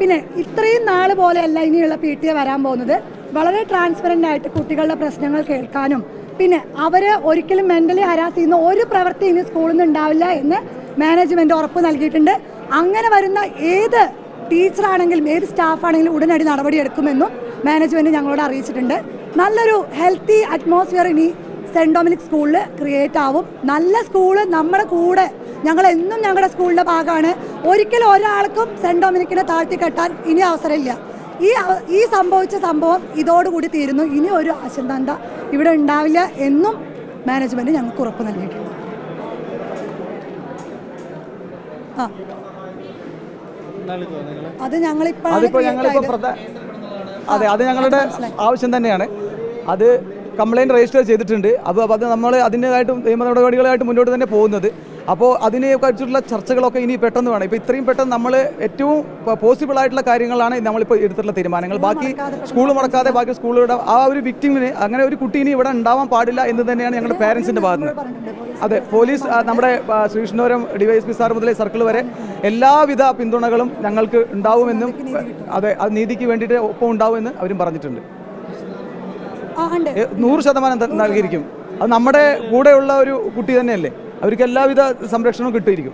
പിന്നെ ഇത്രയും നാൾ പോലെയല്ല ഇനിയുള്ള പി ടി എ വരാൻ പോകുന്നത്. വളരെ ട്രാൻസ്പെറന്റ് ആയിട്ട് കുട്ടികളുടെ പ്രശ്നങ്ങൾ കേൾക്കാനും പിന്നെ അവർ ഒരിക്കലും മെന്റലി ഹരാസ് ചെയ്യുന്ന ഒരു പ്രവൃത്തി ഇനി സ്കൂളിൽ നിന്ന് ഉണ്ടാവില്ല എന്ന് മാനേജ്മെന്റ് ഉറപ്പ് നൽകിയിട്ടുണ്ട്. അങ്ങനെ വരുന്ന ഏത് ടീച്ചറാണെങ്കിലും ഏത് സ്റ്റാഫാണെങ്കിലും ഉടനടി നടപടിയെടുക്കുമെന്നും മാനേജ്മെന്റ് ഞങ്ങളോട് അറിയിച്ചിട്ടുണ്ട്. നല്ലൊരു ഹെൽത്തി അറ്റ്മോസ്ഫിയർ ഇനി സെന്റ് ഡൊമിനിക് സ്കൂളിൽ ക്രിയേറ്റ് ആവും. നല്ല സ്കൂൾ നമ്മുടെ കൂടെ ഞങ്ങൾ എന്നും ഞങ്ങളുടെ സ്കൂളിന്റെ ഭാഗമാണ്. ഒരിക്കലും ഒരാൾക്കും സെന്റ് ഡൊമിനിക്കിനെ താഴ്ത്തിക്കെട്ടാൻ ഇനി അവസരമില്ല. ഈ ഈ സംഭവിച്ച സംഭവം ഇതോടുകൂടി തീരുന്നു. ഇനി ഒരു അശന്താന്ത ഇവിടെ ഉണ്ടാവില്ല എന്നും മാനേജ്മെന്റ് ഞങ്ങൾക്ക് ഉറപ്പ് നൽകിയിട്ടുണ്ട്. ആ. അത് ഞങ്ങളിപ്പോൾ അതിപ്പോൾ ഞങ്ങളിപ്പോൾ പ്രധാ അതെ അത് ഞങ്ങളുടെ ആവശ്യം തന്നെയാണ്. അത് കംപ്ലൈന്റ് രജിസ്റ്റർ ചെയ്തിട്ടുണ്ട്. അപ്പോൾ അത് നമ്മൾ അതിന്റെതായിട്ടും നിയമ നടപടികളായിട്ട് മുന്നോട്ട് തന്നെ പോകുന്നത്. അപ്പോൾ അതിനെ കുറിച്ചുള്ള ചർച്ചകളൊക്കെ ഇനി പെട്ടെന്ന് വേണം. ഇപ്പോൾ ഇത്രയും പെട്ടെന്ന് നമ്മൾ ഏറ്റവും പോസിബിൾ ആയിട്ടുള്ള കാര്യങ്ങളാണ് നമ്മളിപ്പോൾ എടുത്തിട്ടുള്ള തീരുമാനങ്ങൾ. ബാക്കി സ്കൂൾ മുടക്കാതെ ബാക്കി സ്കൂളുകളുടെ ആ ഒരു വിക്ടിമിന് അങ്ങനെ ഒരു കുട്ടി ഇനി ഇവിടെ ഉണ്ടാവാൻ പാടില്ല എന്ന് തന്നെയാണ് ഞങ്ങളുടെ പേരൻസിന്റെ ഭാഗത്ത് നിന്ന്. അതെ പോലീസ് നമ്മുടെ ശ്രീകൃഷ്ണപുരം ഡിവൈഎസ്പി സാർ മുതലേ സർക്കിൾ വരെ എല്ലാവിധ പിന്തുണകളും ഞങ്ങൾക്ക് ഉണ്ടാവുമെന്നും അതെ അത് നീതിക്ക് വേണ്ടിയിട്ട് ഒപ്പം ഉണ്ടാവുമെന്ന് അവരും പറഞ്ഞിട്ടുണ്ട്. നൂറ് ശതമാനം നൽകിയിരിക്കും. അത് നമ്മുടെ കൂടെയുള്ള ഒരു കുട്ടി തന്നെയല്ലേ? അവർക്ക് എല്ലാവിധ സംരക്ഷണവും കിട്ടിയിരിക്കും.